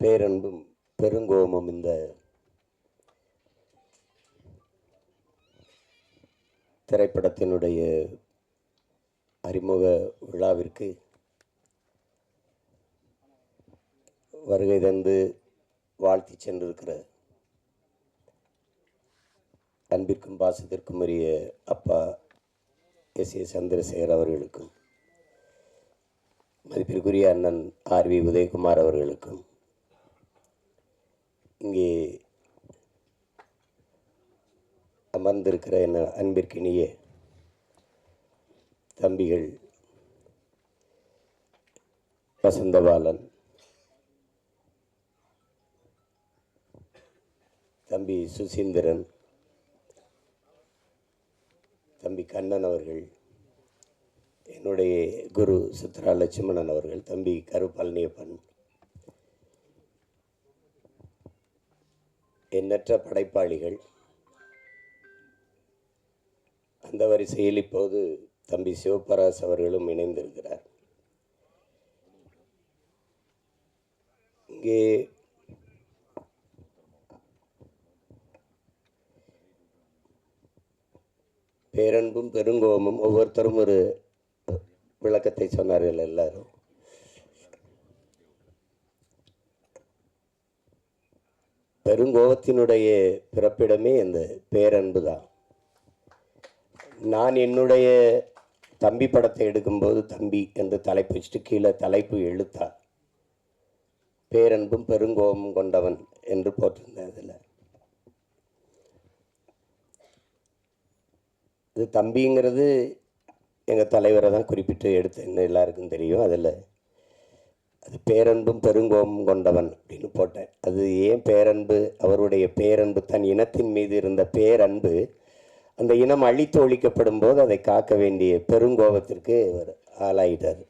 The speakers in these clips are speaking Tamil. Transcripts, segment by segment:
பேரன்பும் பெருங்கோபமும் இந்த திரைப்படத்தினுடைய அறிமுக விழாவிற்கு வருகை தந்து வாழ்த்தி சென்றிருக்கிற அன்பிற்கும் பாசத்திற்கும் உரிய அப்பா எஸ் ஏ சந்திரசேகர் அவர்களுக்கும் மதிப்பிற்குரிய அண்ணன் ஆர் வி உதயகுமார் அவர்களுக்கும் இங்கே அமர்ந்திருக்கிற என் அன்பிற்கினிய தம்பிகள் வசந்தபாலன் தம்பி சுசீந்திரன் தம்பி கண்ணன் அவர்கள் என்னுடைய குரு சித்ரா லட்சுமணன் அவர்கள் தம்பி கரு பழனியப்பன் எண்ணற்ற படைப்பாளிகள். அந்த வரிசையில் இப்போது தம்பி சிவபராஸ் அவர்களும் இணைந்திருக்கிறார். இங்கே பேரன்பும் பெருங்கோபமும் ஒவ்வொருத்தரும் ஒரு விளக்கத்தை சொன்னார்கள் எல்லாரும். பெருங்கோபத்தினுடைய பிறப்பிடமே இந்த பேரன்பு தான் நான் என்னுடைய தம்பி படத்தை எடுக்கும்போது தம்பி என்று தலைப்பு வச்சுட்டு கீழே தலைப்பு எழுத்தா பேரன்பும் பெருங்கோபமும் கொண்டவன் என்று போட்டிருந்தேன் அதில். இது தம்பிங்கிறது எங்கள் தலைவரை தான் குறிப்பிட்டு எடுத்தேன்னு எல்லாருக்கும் தெரியும். அதில் அது பேரன்பும் பெருங்கோபம் கொண்டவன் அப்படின்னு போட்டேன் அது ஏன் பேரன்பு? அவருடைய பேரன்பு தன் இனத்தின் மீது இருந்த பேரன்பு அந்த இனம் அழித்து ஒழிக்கப்படும் போது அதை காக்க வேண்டிய பெருங்கோபத்திற்கு இவர் ஆளாயிட்டார்.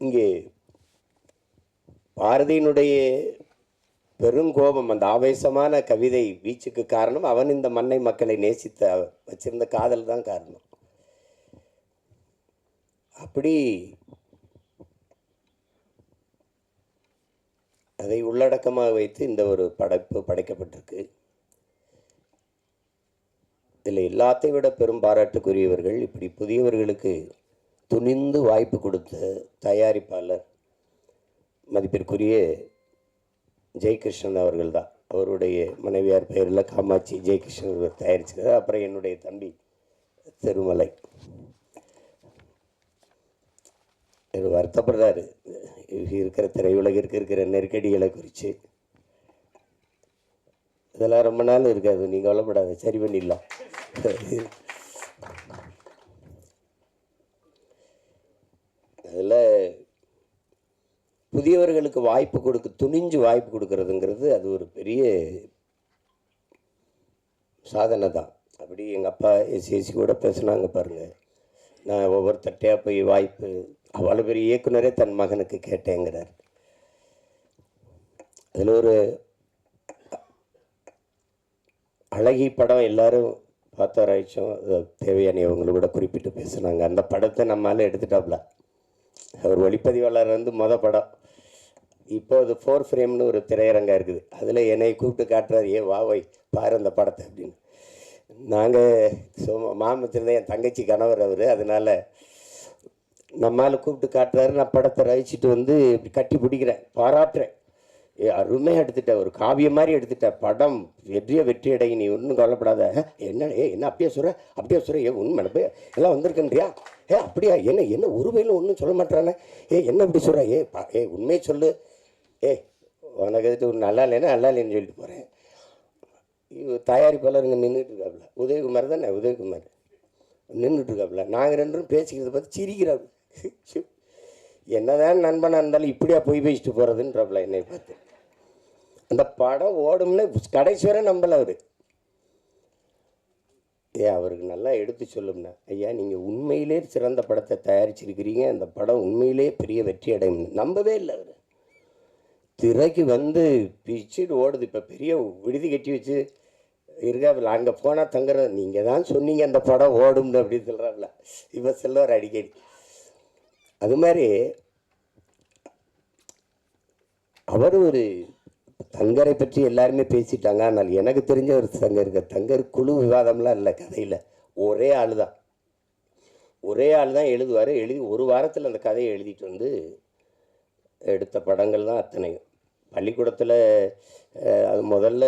இங்கே பாரதியினுடைய பெருங்கோபம் அந்த ஆவேசமான கவிதை வீச்சுக்கு காரணம் அவன் இந்த மண்ணை மக்களை நேசித்த வச்சிருந்த காதல் தான் காரணம். அப்படி அதை உள்ளடக்கமாக வைத்து இந்த ஒரு படைப்பு படைக்கப்பட்டிருக்கு. இதில் எல்லாத்தை விட பெரும் பாராட்டுக்குரியவர்கள் இப்படி புதியவர்களுக்கு துணிந்து வாய்ப்பு கொடுத்த தயாரிப்பாளர் மதிப்பிற்குரிய ஜெயகிருஷ்ணன் அவர்கள் தான் அவருடைய மனைவியார் பெயரில் காமாட்சி ஜெயகிருஷ்ணன் அவர்கள் அப்புறம் என்னுடைய தம்பி திருமலை. வருத்தப்படுறாரு. இருக்கிற திரையுலகிற்கு இருக்கிற நெருக்கடிகளை குறித்து இதெல்லாம் ரொம்ப நாள் இருக்காது. நீங்கள் கவலைப்படாத சரி பண்ணிடலாம். அதில் புதியவர்களுக்கு வாய்ப்பு கொடுக்க துணிஞ்சு வாய்ப்பு கொடுக்கறதுங்கிறது அது ஒரு பெரிய சாதனை தான். அப்படி எங்கள் அப்பா எஸ்சிஎஸ்சி கூட பேசுனாங்க பாருங்கள் நான் ஒவ்வொரு தட்டையாக போய் வாய்ப்பு அவ்வளோ பெரிய இயக்குனரே தன் மகனுக்கு கேட்டேங்கிறார். அதில் ஒரு அழகி படம் எல்லாரும் பார்த்தாராய்ச்சும் தேவையான இவங்களை கூட குறிப்பிட்டு பேசுனாங்க. அந்த படத்தை நம்மளால எடுத்துட்டாப்ல. அவர் ஒளிப்பதிவாளர் வந்து மொத படம். இப்போ அது ஃபோர் ஃப்ரேம்னு ஒரு திரையரங்கம் இருக்குது. அதில் என்னை கூப்பிட்டு காட்டுறாரு ஏ வா வை பாரு அந்த படத்தை அப்படின்னு. நாங்கள் சோ மாமத்தில் என் தங்கச்சி கணவர் அவர். அதனால் நம்மால் கூப்பிட்டு காட்டுறாரு. நான் படத்தை ரசிச்சுட்டு வந்து இப்படி கட்டி பிடிக்கிறேன். பாராட்டுறேன். ஏ அருமையாக எடுத்துட்ட. ஒரு காவியம் மாதிரி எடுத்துட்ட. படம் வெற்றிய வெற்றி அடை. நீ ஒன்றும் கவலைப்படாத. என்ன ஏ என்ன அப்படியே சொல்கிற அப்படியே சொல்கிற ஏ உண்மை நினைப்பு எல்லாம் வந்திருக்கன்றியா ஏ அப்படியா? என்ன என்ன ஒரு ஒன்றும் சொல்ல மாட்டானே. ஏ என்ன இப்படி சொல்கிற ஏ பா ஏ உண்மையை சொல்லு. ஏ உனக்கு எதுட்டு ஒரு நல்லா இல்லைன்னா நல்லா இல்லைன்னு சொல்லிட்டு போகிறேன் தயாரிப்பாளர் இங்கே நின்றுட்டு இருக்காப்புல உதயகுமார் தானே? உதயகுமார். நின்றுட்டு இருக்காப்புல நாங்கள் ரெண்டும் பேசிக்கிறத பார்த்து சிரிக்கிறாப்புல என்னதான் நண்பனாக இருந்தாலும் இப்படியா போய் பேசிட்டு போகிறதுன்றாப்புல என்னை பார்த்து. அந்த படம் ஓடும்னு கடைசி வரை நம்பல அவர். ஏ அவருக்கு நல்லா எடுத்து சொல்லும்னா ஐயா நீங்கள் உண்மையிலே சிறந்த படத்தை தயாரிச்சிருக்கிறீங்க. அந்த படம் உண்மையிலே பெரிய வெற்றி அடையும். நம்பவே இல்லை அவர். திரைக்கு வந்து பிச்சுட்டு ஓடுது. இப்போ பெரிய விடுதி கட்டி வச்சு இருக்காப்புல. அங்கே போனால் தங்குற நீங்கள் தான் சொன்னீங்க அந்த படம் ஓடும்னு அப்படின்னு சொல்கிறாப்புல இப்போ செல்வார் அடிக்கடி. அது மாதிரி அவர் ஒரு தங்கரை பற்றி எல்லாருமே பேசிட்டாங்க. ஆனால் எனக்கு தெரிஞ்ச ஒரு தங்கர் இருக்க தங்கர் குழு விவாதம்லாம் இல்லை கதையில். ஒரே ஆள் தான் ஒரே ஆள் தான் எழுதுவார். எழுதி ஒரு வாரத்தில் அந்த கதையை எழுதிட்டு வந்து எடுத்த படங்கள் தான் அத்தனையும். பள்ளிக்கூடத்தில் அது முதல்ல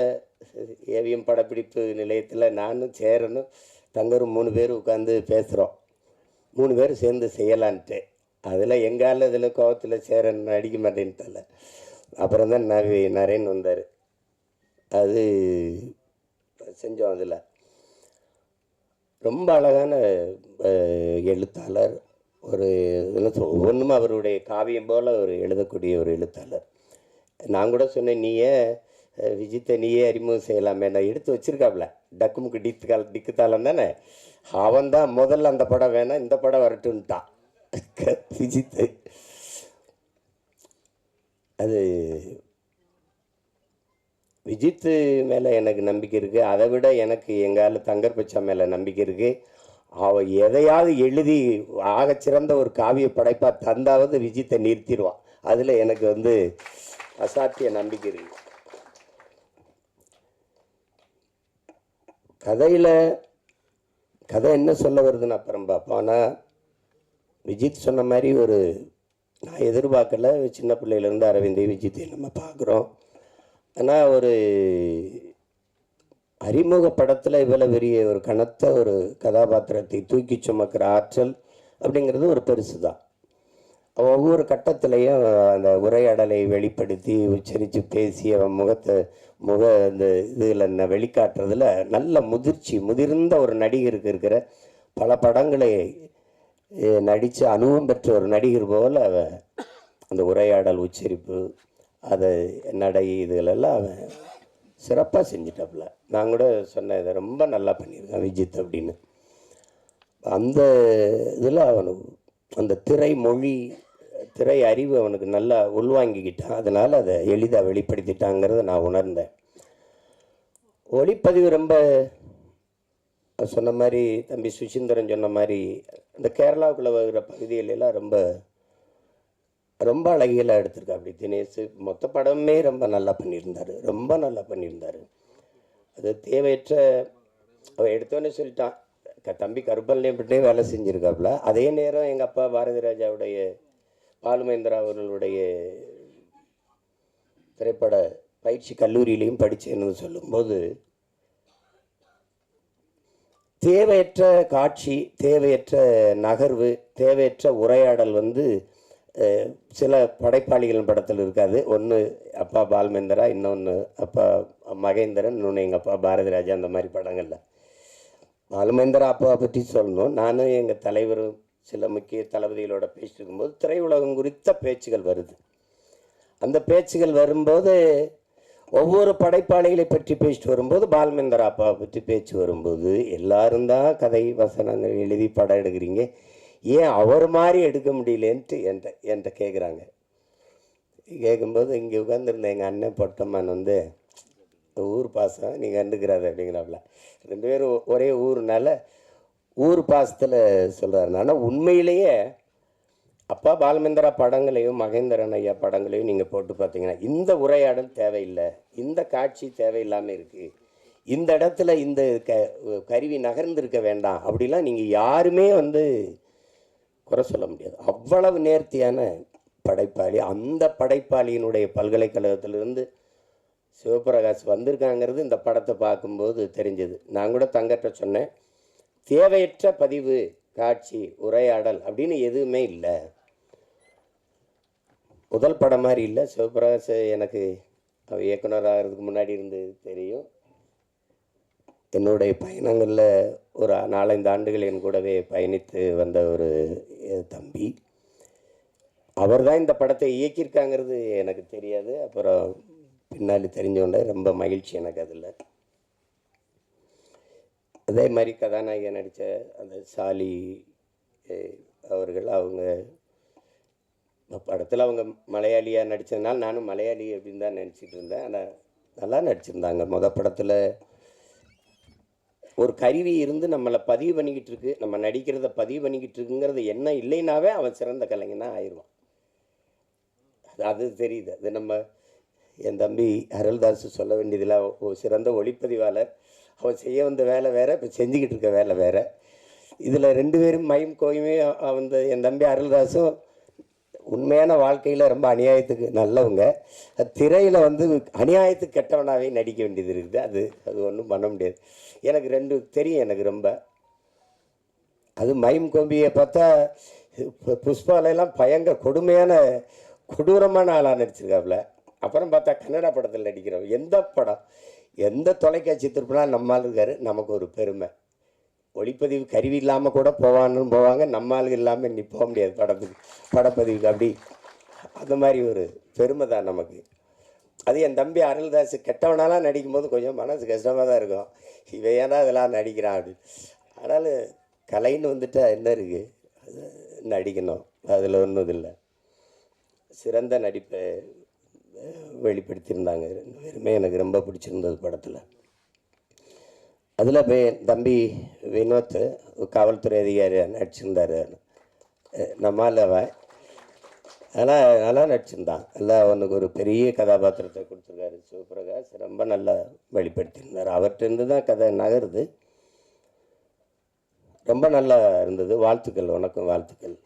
ஏவிஎம் படப்பிடிப்பு நிலையத்தில் நானும் சேரனும் தங்கரும் மூணு பேர் உட்காந்து பேசுகிறோம் மூணு பேர் சேர்ந்து செய்யலான்ட்டு. அதில் எங்கால இதில் கோபத்தில் சேரன் அடிக்க மாட்டேன்ட்டால அப்புறம் தான் நவி நரேன் வந்தார். அது செஞ்சோம் அதில். ரொம்ப அழகான எழுத்தாளர். ஒரு ஒவ்வொன்றும் அவருடைய காவியம் போல் ஒரு எழுதக்கூடிய ஒரு எழுத்தாளர். நான் கூட சொன்னேன் நீயே விஜித்தை நீயே அறிமுகம் செய்யலாமே. நான் எடுத்து வச்சிருக்காப்ல. டக்குமுக்கு டிக்கு கால் டிக்கு தாளம் தானே? அவன் தான் முதல்ல அந்த படம் வேணாம் இந்த படம் வரட்டுன்ட்டான் விஜித்து அது விஜித்து மேலே எனக்கு நம்பிக்கை இருக்குது அதை விட எனக்கு எங்கால தங்கர் பச்சா மேலே நம்பிக்கை இருக்குது அவ எதையாவது எழுதி ஆகச்சிறந்த ஒரு காவிய படைப்பாக தந்தாவது விஜித்தை நிறுத்திடுவான் அதில் எனக்கு வந்து அசாத்திய நம்பிக்கை இருக்கு. கதையில் கதை என்ன சொல்ல வருதுன்னு அப்புறம் பார்ப்போம். ஆனால் விஜித் சொன்ன மாதிரி ஒரு நான் எதிர்பார்க்கல. சின்ன பிள்ளையிலேருந்து அரவிந்தை விஜித்தை நம்ம பார்க்குறோம். ஆனால் ஒரு அறிமுக படத்தில் இவ்வளோ பெரிய ஒரு கனத்த ஒரு கதாபாத்திரத்தை தூக்கி சுமக்கிற ஆற்றல் அப்படிங்கிறது ஒரு பெருசு தான் ஒவ்வொரு கட்டத்திலையும் அந்த உரையாடலை வெளிப்படுத்தி உச்சரித்து பேசி அவன் முகத்தை முக இந்த இதில் வெளிக்காட்டுறதுல நல்ல முதிர்ச்சி முதிர்ந்த ஒரு நடிகருக்கு இருக்கிற பல படங்களை நடித்து அனுபவம் பெற்ற ஒரு நடிகர் போல் அவன் அந்த உரையாடல் உச்சரிப்பு அதை நடை இதுகளெல்லாம் அவன் சிறப்பாக செஞ்சிட்டாப்புல நான் கூட சொன்னேன் இதை ரொம்ப நல்லா பண்ணியிருக்கான் விஜித் அப்படின்னு. அந்த இதில் அவனுக்கு அந்த திரை மொழி திரை அறிவு அவனுக்கு நல்லா உள்வாங்கிக்கிட்டான். அதனால் அதை எளிதாக வெளிப்படுத்திட்டாங்கிறத நான் உணர்ந்தேன். ஒளிப்பதிவு ரொம்ப சொன்ன மாதிரி தம்பி சுசீந்திரன் சொன்ன மாதிரி இந்த கேரளாவுக்குள்ளே வருகிற பகுதிகளெல்லாம் ரொம்ப ரொம்ப அழகியலாக எடுத்திருக்கா அப்படி தினேஷ் மொத்த படமே ரொம்ப நல்லா பண்ணியிருந்தார். ரொம்ப நல்லா பண்ணியிருந்தார். அது தேவையற்ற அவன் எடுத்தோன்னே சொல்லிட்டான் க- தம்பி கருப்பல்லையப்பட்டே வேலை செஞ்சுருக்காப்புல அதே நேரம் எங்கள் அப்பா பாரதி ராஜாவுடைய பாலுமேந்திரா அவர்களுடைய திரைப்பட பயிற்சி கல்லூரியிலையும் படித்தேன்னு சொல்லும்போது தேவையற்ற காட்சி தேவையற்ற நகர்வு தேவையற்ற உரையாடல் வந்து சில படைப்பாளிகள் படத்தில் இருக்காது. ஒன்று அப்பா பால்மேந்திரா இன்னொன்று அப்பா மகேந்திரன் இன்னொன்று எங்கள் அப்பா பாரதி ராஜா அந்த மாதிரி படங்களில். பாலுமேந்திரா அப்பாவை பற்றி சொல்லணும். நானும் எங்கள் தலைவரும் சில முக்கிய தளபதிகளோட பேசிட்டு இருக்கும்போது திரையுலகம் குறித்த பேச்சுகள் வருது. அந்த பேச்சுகள் வரும்போது ஒவ்வொரு படைப்பாளிகளை பற்றி பேசிட்டு வரும்போது பால்மேந்தர் அப்பாவை பற்றி பேச்சு வரும்போது எல்லாரும் தான் கதை வசனங்கள் எழுதி படம் எடுக்கிறீங்க. ஏன் அவர் மாதிரி எடுக்க முடியலன்ட்டு என்கிட்ட என்கிட்ட கேட்குறாங்க கேட்கும்போது இங்கே உட்காந்துருந்த எங்கள் அண்ணன் பொட்டம்மான் வந்து ஊர் பாசம் நீ கண்டுக்கிறாரு அப்படிங்கிறாப்புல. ரெண்டு பேரும் ஒரே ஊர்னால ஊர் பாசத்தில் சொல்கிறாரு ஆனால் உண்மையிலேயே அப்பா பாலமேந்திரா படங்களையும் மகேந்திரன் ஐயா படங்களையும் நீங்கள் போட்டு பார்த்தீங்கன்னா இந்த உரையாடல் தேவையில்லை. இந்த காட்சி தேவையில்லாமல் இருக்குது இந்த இடத்துல இந்த க கருவி நகர்ந்திருக்க வேண்டாம் அப்படிலாம் நீங்கள் யாருமே வந்து குறை சொல்ல முடியாது. அவ்வளவு நேர்த்தியான படைப்பாளி. அந்த படைப்பாளியினுடைய பல்கலைக்கழகத்திலிருந்து சிவபிரகாஷ் வந்திருக்காங்கிறது இந்த படத்தை பார்க்கும்போது தெரிஞ்சது. நான் கூட தங்கட்ட சொன்னேன் தேவையற்ற பதிவு காட்சி உரையாடல் அப்படின்னு எதுவுமே இல்லை. முதல் படம் மாதிரி இல்லை. சிவபிரகாஷ் எனக்கு அவர் இயக்குனர் ஆகிறதுக்கு முன்னாடி இருந்து தெரியும். என்னுடைய பயணங்களில் ஒரு நாலஞ்சு ஆண்டுகள் என் கூடவே பயணித்து வந்த ஒரு தம்பி. அவர் தான் இந்த படத்தை இயக்கியிருக்காங்கிறது எனக்கு தெரியாது. அப்புறம் பின்னாடி தெரிஞ்சவொன்னே ரொம்ப மகிழ்ச்சி எனக்கு அதில். அதே மாதிரி கதாநாயகன் நடித்த அந்த சாலி அவர்கள் அவங்க படத்தில் அவங்க மலையாளியாக நடித்ததுனால நானும் மலையாளி அப்படின்னு தான் நினச்சிட்டு இருந்தேன். ஆனால் நல்லா நடிச்சிருந்தாங்க. மொதல் படத்தில் ஒரு கருவி இருந்து நம்மளை பதிவு பண்ணிக்கிட்டு இருக்கு. நம்ம நடிக்கிறத பதிவு பண்ணிக்கிட்டு இருக்குங்கிறது என்ன இல்லைனாவே அவன் சிறந்த கலைஞனாக ஆயிடுவான் அது அது தெரியுது. அது நம்ம என் தம்பி அருள்தாஸ் சொல்ல வேண்டியதில் ஒரு சிறந்த ஒளிப்பதிவாளர். அவன் செய்ய வந்த வேலை வேற இப்போ செஞ்சுக்கிட்டு இருக்க வேலை வேற. இதில் ரெண்டு பேரும் மயம் கோயுமே வந்து என் தம்பி அருள்தாஸும் உண்மையான வாழ்க்கையில் ரொம்ப அநியாயத்துக்கு நல்லவங்க. திரையில் வந்து அநியாயத்துக்கு கெட்டவனாகவே நடிக்க வேண்டியது இருக்குது. அது அது ஒன்றும் பண்ண முடியாது. எனக்கு ரெண்டு தெரியும் எனக்கு ரொம்ப. அது மைம் கோம்பியை பார்த்தா பு- புஷ்பாலெல்லாம் பயங்கர கொடுமையான கொடூரமான ஆளாக நடிச்சிருக்காப்புல அப்புறம் பார்த்தா கன்னடா படத்தில் நடிக்கிறோம் எந்த படம்? எந்த தொலைக்காட்சி திருப்பினா நம்மால் இருக்காரு? நமக்கு ஒரு பெருமை. ஒளிப்பதிவு கருவி இல்லாமல் கூட போவான்னு போவாங்க. நம்ம ஆளுங்க இல்லாமல் இன்னி போக முடியாது படத்துக்கு படப்பதிவுக்கு. அப்படி அந்த மாதிரி ஒரு பெருமை தான் நமக்கு. அது என் தம்பி அருள்தாஸ் கெட்டவனாலாம் நடிக்கும்போது கொஞ்சம் மனசு கஷ்டமாக தான் இருக்கும். இவன் ஏன்னா இதெல்லாம் நடிக்கிறான் அப்படின்னு ஆனாலும் கலைன்னு வந்துட்டா என்ன இருக்குது அது நடிக்கணும். அதில் ஒன்றும் இல்லை. சிறந்த நடிப்பை வெளிப்படுத்தியிருந்தாங்க. ரெண்டு பேருமே எனக்கு ரொம்ப பிடிச்சிருந்தது படத்தில். அதில் போய் என் தம்பி வினோத் காவல்துறை அதிகாரியாக நடிச்சிருந்தார். நம்மால் அவன் நல்லா நடிச்சிருந்தான் நல்லா அவனுக்கு ஒரு பெரிய கதாபாத்திரத்தை கொடுத்துருக்காரு சிவபிரகாஷ். ரொம்ப நல்லா வெளிப்படுத்தியிருந்தார். அவர்கிட்ட தான் கதை நகருது. ரொம்ப நல்லா இருந்தது. வாழ்த்துக்கள். உனக்கும் வாழ்த்துக்கள்.